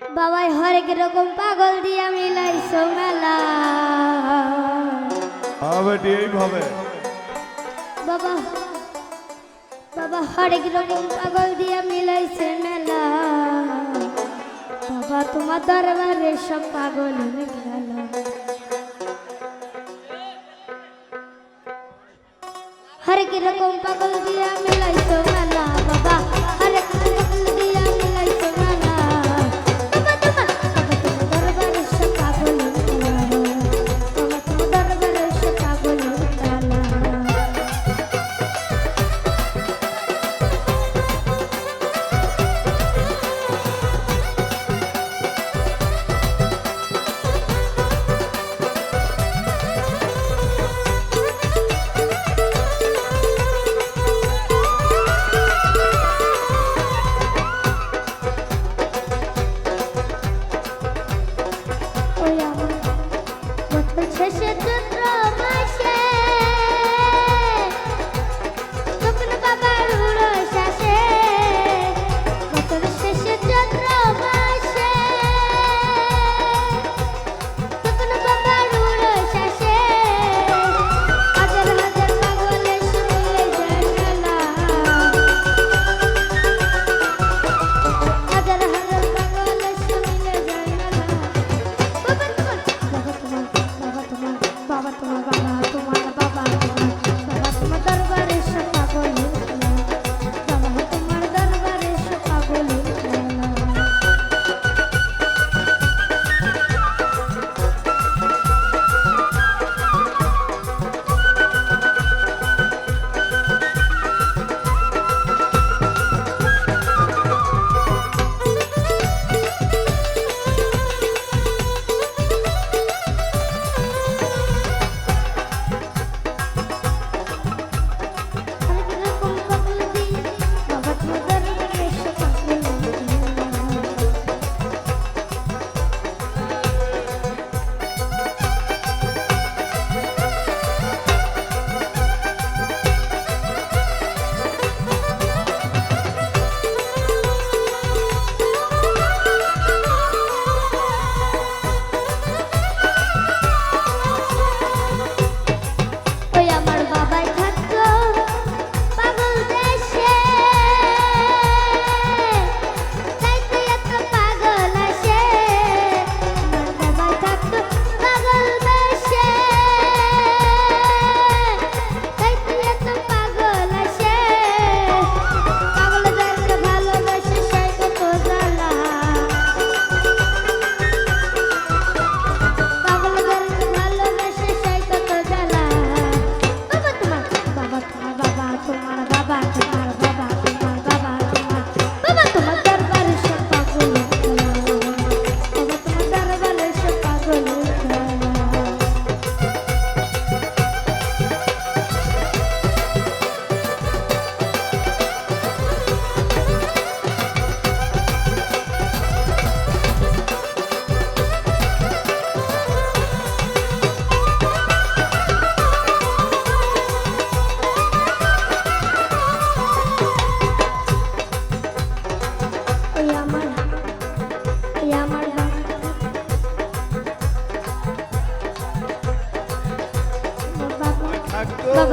বাবাই হরেক রকম পাগল দিয়ে দিয়া মিলাইছো মেলা। বাবা বাবা হরেক রকম পাগল দিয়ে দিয়া মিলাইছে মেলা। বাবা তোমার দরবারে সব পাগল গেল। হরেক রকম পাগল দিয়ে দিয়া মিলাইছো মেলা বাবা।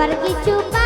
আবার কিছু পা